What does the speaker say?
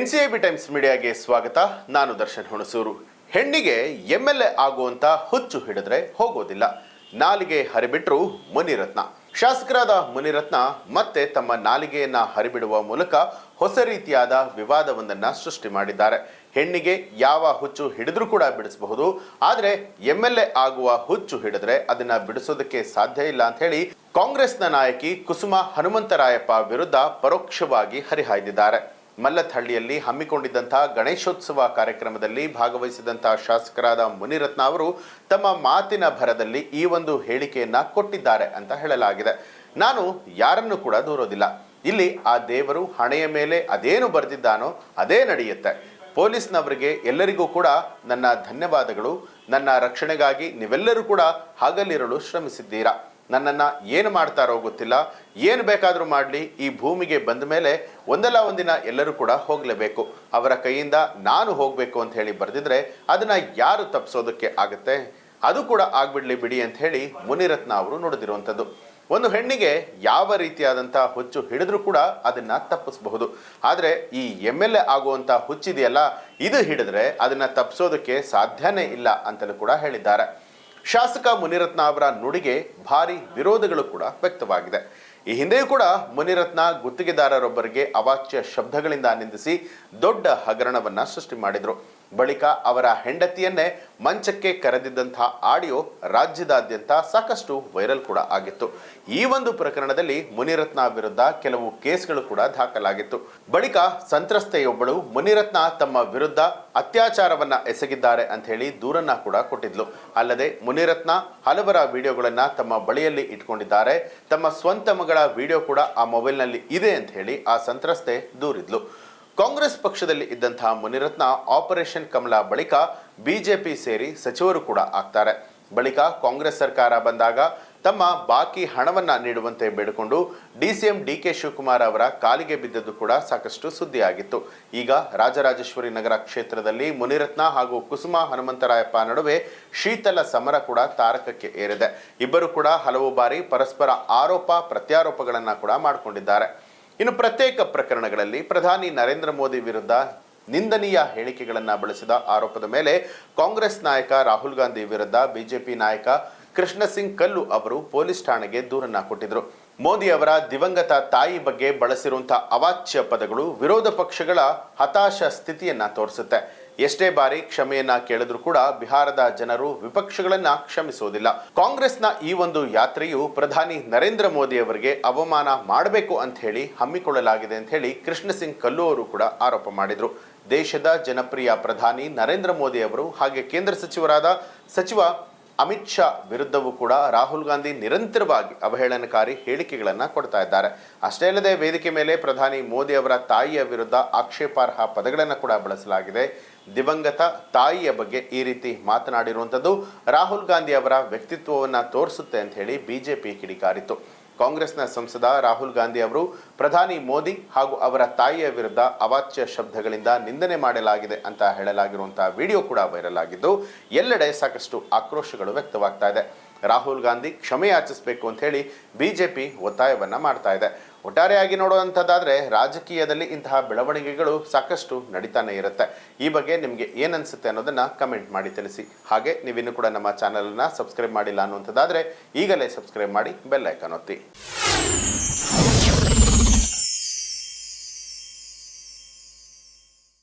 N C I B Times ಮೀಡಿಯಾಗೆ ಸ್ವಾಗತ. ನಾನು ದರ್ಶನ್ ಹುಣಸೂರು. ಹೆಣ್ಣಿಗೆ ಎಂ ಎಲ್ ಎ ಆಗುವಂತ ಹುಚ್ಚು ಹಿಡಿದ್ರೆ ಹೋಗೋದಿಲ್ಲ. ನಾಲಿಗೆ ಹರಿಬಿಟ್ರು ಮುನಿರತ್ನ. ಶಾಸಕರಾದ ಮುನಿರತ್ನ ಮತ್ತೆ ತಮ್ಮ ನಾಲಿಗೆಯನ್ನ ಹರಿಬಿಡುವ ಮೂಲಕ ಹೊಸ ರೀತಿಯಾದ ವಿವಾದವೊಂದನ್ನ ಸೃಷ್ಟಿ ಮಾಡಿದ್ದಾರೆ. ಹೆಣ್ಣಿಗೆ ಯಾವ ಹುಚ್ಚು ಹಿಡಿದ್ರೂ ಕೂಡ ಬಿಡಿಸಬಹುದು. ಆದರೆ ಎಂ ಎಲ್ ಎ ಆಗುವ ಹುಚ್ಚು ಹಿಡಿದ್ರೆ ಅದನ್ನ ಬಿಡಿಸೋದಕ್ಕೆ ಸಾಧ್ಯ ಇಲ್ಲ ಅಂತ ಹೇಳಿ ಕಾಂಗ್ರೆಸ್ನ ನಾಯಕಿ ಕುಸುಮ ಹನುಮಂತರಾಯಪ್ಪ ವಿರುದ್ಧ ಪರೋಕ್ಷವಾಗಿ ಹರಿಹಾಯ್ದಿದ್ದಾರೆ. ಮಲ್ಲಥಹಳ್ಳಿಯಲ್ಲಿ ಹಮ್ಮಿಕೊಂಡಿದ್ದಂತಹ ಗಣೇಶೋತ್ಸವ ಕಾರ್ಯಕ್ರಮದಲ್ಲಿ ಭಾಗವಹಿಸಿದಂತಹ ಶಾಸಕರಾದ ಮುನಿರತ್ನ ಅವರು ತಮ್ಮ ಮಾತಿನ ಭರದಲ್ಲಿ ಈ ಒಂದು ಹೇಳಿಕೆಯನ್ನ ಕೊಟ್ಟಿದ್ದಾರೆ ಅಂತ ಹೇಳಲಾಗಿದೆ. ನಾನು ಯಾರನ್ನು ಕೂಡ ದೂರೋದಿಲ್ಲ. ಇಲ್ಲಿ ಆ ದೇವರು ಹಣೆಯ ಮೇಲೆ ಅದೇನು ಬರೆದಿದ್ದಾನೋ ಅದೇ ನಡೆಯುತ್ತೆ. ಪೊಲೀಸ್ನವರಿಗೆ ಎಲ್ಲರಿಗೂ ಕೂಡ ನನ್ನ ಧನ್ಯವಾದಗಳು. ನನ್ನ ರಕ್ಷಣೆಗಾಗಿ ನೀವೆಲ್ಲರೂ ಕೂಡ ಹಗಲಿರಲು ಶ್ರಮಿಸಿದ್ದೀರಾ. ನನ್ನನ್ನು ಏನು ಮಾಡ್ತಾರೋ ಗೊತ್ತಿಲ್ಲ. ಏನು ಬೇಕಾದರೂ ಮಾಡಲಿ, ಈ ಭೂಮಿಗೆ ಬಂದ ಮೇಲೆ ಒಂದಲ್ಲ ಒಂದಿನ ಎಲ್ಲರೂ ಕೂಡ ಹೋಗಲೇಬೇಕು. ಅವರ ಕೈಯಿಂದ ನಾನು ಹೋಗಬೇಕು ಅಂತ ಹೇಳಿ ಬರೆದಿದ್ರೆ ಅದನ್ನು ಯಾರು ತಪ್ಪಿಸೋದಕ್ಕೆ ಆಗುತ್ತೆ? ಅದು ಕೂಡ ಆಗ್ಬಿಡ್ಲಿ ಬಿಡಿ ಅಂತ ಹೇಳಿ ಮುನಿರತ್ನ ಅವರು ನೋಡಿದಿರುವಂಥದ್ದು. ಒಂದು ಹೆಣ್ಣಿಗೆ ಯಾವ ರೀತಿಯಾದಂಥ ಹುಚ್ಚು ಹಿಡಿದ್ರೂ ಕೂಡ ಅದನ್ನು ತಪ್ಪಿಸಬಹುದು. ಆದರೆ ಈ ಎಂ ಎಲ್ ಎ ಆಗುವಂಥ ಹುಚ್ಚಿದೆಯಲ್ಲ, ಇದು ಹಿಡಿದ್ರೆ ಅದನ್ನು ತಪ್ಪಿಸೋದಕ್ಕೆ ಸಾಧ್ಯನೇ ಇಲ್ಲ ಅಂತಲೂ ಕೂಡ ಹೇಳಿದ್ದಾರೆ. ಶಾಸಕ ಮುನಿರತ್ನ ಅವರ ನುಡಿಗೆ ಭಾರಿ ವಿರೋಧಗಳು ಕೂಡ ವ್ಯಕ್ತವಾಗಿದೆ. ಈ ಹಿಂದೆಯೂ ಕೂಡ ಮುನಿರತ್ನ ಗುತ್ತಿಗೆದಾರರೊಬ್ಬರಿಗೆ ಅವಾಚ್ಯ ಶಬ್ದಗಳಿಂದ ನಿಂದಿಸಿ ದೊಡ್ಡ ಹಗರಣವನ್ನ ಸೃಷ್ಟಿ ಮಾಡಿದ್ರು. ಬಳಿಕ ಅವರ ಹೆಂಡತಿಯನ್ನೇ ಮಂಚಕ್ಕೆ ಕರೆದಿದ್ದಂಥ ಆಡಿಯೋ ರಾಜ್ಯದಾದ್ಯಂತ ಸಾಕಷ್ಟು ವೈರಲ್ ಕೂಡ ಆಗಿತ್ತು. ಈ ಒಂದು ಪ್ರಕರಣದಲ್ಲಿ ಮುನಿರತ್ನ ವಿರುದ್ಧ ಕೆಲವು ಕೇಸ್ಗಳು ಕೂಡ ದಾಖಲಾಗಿತ್ತು. ಬಳಿಕ ಸಂತ್ರಸ್ತೆಯೊಬ್ಬಳು ಮುನಿರತ್ನ ತಮ್ಮ ವಿರುದ್ಧ ಅತ್ಯಾಚಾರವನ್ನ ಎಸಗಿದ್ದಾರೆ ಅಂತ ಹೇಳಿ ದೂರನ್ನ ಕೂಡ ಕೊಟ್ಟಿದ್ಲು. ಅಲ್ಲದೆ ಮುನಿರತ್ನ ಹಲವರ ವಿಡಿಯೋಗಳನ್ನ ತಮ್ಮ ಬಳಿಯಲ್ಲಿ ಇಟ್ಕೊಂಡಿದ್ದಾರೆ. ತಮ್ಮ ಸ್ವಂತ ಮಗಳ ವಿಡಿಯೋ ಕೂಡ ಆ ಮೊಬೈಲ್ನಲ್ಲಿ ಇದೆ ಅಂತ ಹೇಳಿ ಆ ಸಂತ್ರಸ್ತೆ ದೂರಿದ್ಲು. ಕಾಂಗ್ರೆಸ್ ಪಕ್ಷದಲ್ಲಿ ಇದ್ದಂತಹ ಮುನಿರತ್ನ ಆಪರೇಷನ್ ಕಮಲ ಬಳಿಕ ಬಿಜೆಪಿ ಸೇರಿ ಸಚಿವರು ಕೂಡ ಆಗ್ತಾರೆ. ಬಳಿಕ ಕಾಂಗ್ರೆಸ್ ಸರ್ಕಾರ ಬಂದಾಗ ತಮ್ಮ ಬಾಕಿ ಹಣವನ್ನ ನೀಡುವಂತೆ ಬೇಡಿಕೊಂಡು D C M D K Shivakumar ಅವರ ಕಾಲಿಗೆ ಬಿದ್ದದ್ದು ಕೂಡ ಸಾಕಷ್ಟು ಸುದ್ದಿಯಾಗಿತ್ತು. ಈಗ ರಾಜರಾಜೇಶ್ವರಿ ನಗರ ಕ್ಷೇತ್ರದಲ್ಲಿ ಮುನಿರತ್ನ ಹಾಗೂ ಕುಸುಮ ಹನುಮಂತರಾಯಪ್ಪ ನಡುವೆ ಶೀತಲ ಸಮರ ಕೂಡ ತಾರಕಕ್ಕೆ ಏರಿದೆ. ಇಬ್ಬರು ಕೂಡ ಹಲವು ಬಾರಿ ಪರಸ್ಪರ ಆರೋಪ, ಪ್ರತ್ಯಾರೋಪಗಳನ್ನು ಕೂಡ ಮಾಡಿಕೊಂಡಿದ್ದಾರೆ. ಇನ್ನು ಪ್ರತ್ಯೇಕ ಪ್ರಕರಣಗಳಲ್ಲಿ ಪ್ರಧಾನಿ ನರೇಂದ್ರ ಮೋದಿ ವಿರುದ್ಧ ನಿಂದನೀಯ ಹೇಳಿಕೆಗಳನ್ನು ಬಳಸಿದ ಆರೋಪದ ಮೇಲೆ ಕಾಂಗ್ರೆಸ್ ನಾಯಕ ರಾಹುಲ್ ಗಾಂಧಿ ವಿರುದ್ಧ ಬಿಜೆಪಿ ನಾಯಕ ಕೃಷ್ಣ ಸಿಂಗ್ ಕಲ್ಲು ಅವರು ಪೊಲೀಸ್ ಠಾಣೆಗೆ ದೂರನ್ನ ಕೊಟ್ಟಿದ್ರು. ಮೋದಿ ಅವರ ದಿವಂಗತ ತಾಯಿ ಬಗ್ಗೆ ಬಳಸಿರುವಂತಹ ಅವಾಚ್ಯ ಪದಗಳು ವಿರೋಧ ಪಕ್ಷಗಳ ಹತಾಶ ಸ್ಥಿತಿಯನ್ನ ತೋರಿಸುತ್ತೆ. ಎಷ್ಟೇ ಬಾರಿ ಕ್ಷಮೆಯನ್ನ ಕೇಳಿದ್ರು ಕೂಡ ಬಿಹಾರದ ಜನರು ವಿಪಕ್ಷಗಳನ್ನ ಕ್ಷಮಿಸುವುದಿಲ್ಲ ಕಾಂಗ್ರೆಸ್ನ ಈ ಒಂದು ಯಾತ್ರೆಯು ಪ್ರಧಾನಿ ನರೇಂದ್ರ ಮೋದಿ ಅವರಿಗೆ ಅವಮಾನ ಮಾಡಬೇಕು ಅಂತ ಹೇಳಿ ಹಮ್ಮಿಕೊಳ್ಳಲಾಗಿದೆ ಅಂತ ಹೇಳಿ ಕೃಷ್ಣ ಸಿಂಗ್ ಕಲ್ಲು ಅವರು ಕೂಡ ಆರೋಪ ಮಾಡಿದ್ರು. ದೇಶದ ಜನಪ್ರಿಯ ಪ್ರಧಾನಿ ನರೇಂದ್ರ ಮೋದಿ ಅವರು ಹಾಗೆ ಕೇಂದ್ರ ಸಚಿವರಾದ ಸಚಿವ ಅಮಿತ್ ಶಾ ವಿರುದ್ಧವೂ ಕೂಡ ರಾಹುಲ್ ಗಾಂಧಿ ನಿರಂತರವಾಗಿ ಅವಹೇಳನಕಾರಿ ಹೇಳಿಕೆಗಳನ್ನು ಕೊಡ್ತಾ ಇದ್ದಾರೆ. ಅಷ್ಟೇ ಅಲ್ಲದೆ ವೇದಿಕೆ ಮೇಲೆ ಪ್ರಧಾನಿ ಮೋದಿ ಅವರ ತಾಯಿಯ ವಿರುದ್ಧ ಆಕ್ಷೇಪಾರ್ಹ ಪದಗಳನ್ನು ಕೂಡ ಬಳಸಲಾಗಿದೆ. ದಿವಂಗತ ತಾಯಿಯ ಬಗ್ಗೆ ಈ ರೀತಿ ಮಾತನಾಡಿರುವಂಥದ್ದು ರಾಹುಲ್ ಗಾಂಧಿ ಅವರ ವ್ಯಕ್ತಿತ್ವವನ್ನು ತೋರಿಸುತ್ತೆ ಅಂತ ಹೇಳಿ ಬಿಜೆಪಿ ಕಿಡಿಕಾರಿತು ಕಾಂಗ್ರೆಸ್ನ ಸಂಸದ ರಾಹುಲ್ ಗಾಂಧಿ ಅವರು, ಪ್ರಧಾನಿ ಮೋದಿ ಹಾಗೂ ಅವರ ತಾಯಿಯ ವಿರುದ್ಧ ಅವಾಚ್ಯ ಶಬ್ದಗಳಿಂದ ನಿಂದನೆ ಮಾಡಲಾಗಿದೆ ಅಂತ ಹೇಳಲಾಗಿರುವಂತಹ ವಿಡಿಯೋ ಕೂಡ ವೈರಲ್ ಆಗಿದ್ದು, ಎಲ್ಲೆಡೆ ಸಾಕಷ್ಟು ಆಕ್ರೋಶಗಳು ವ್ಯಕ್ತವಾಗ್ತಾ ಇದೆ. ರಾಹುಲ್ ಗಾಂಧಿ ಕ್ಷಮೆ ಯಾಚಿಸಬೇಕು ಅಂತ ಹೇಳಿ ಬಿಜೆಪಿ ಒತ್ತಾಯವನ್ನ ಮಾಡ್ತಾ ಇದೆ. ಒಟ್ಟಾರೆಯಾಗಿ ನೋಡುವಂಥದ್ದಾದ್ರೆ ರಾಜಕೀಯದಲ್ಲಿ ಇಂತಹ ಬೆಳವಣಿಗೆಗಳು ಸಾಕಷ್ಟು ನಡೀತಾನೆ ಇರುತ್ತೆ. ಈ ಬಗ್ಗೆ ನಿಮಗೆ ಏನನ್ಸುತ್ತೆ ಅನ್ನೋದನ್ನು ಕಮೆಂಟ್ ಮಾಡಿ ತಿಳಿಸಿ. ಹಾಗೆ ನೀವಿನ್ನೂ ಕೂಡ ನಮ್ಮ ಚಾನಲನ್ನು ಸಬ್ಸ್ಕ್ರೈಬ್ ಮಾಡಿಲ್ಲ ಅನ್ನುವಂಥದ್ದಾದರೆ ಈಗಲೇ ಸಬ್ಸ್ಕ್ರೈಬ್ ಮಾಡಿ ಬೆಲ್ಲೈಕನ್ ಒತ್ತಿ.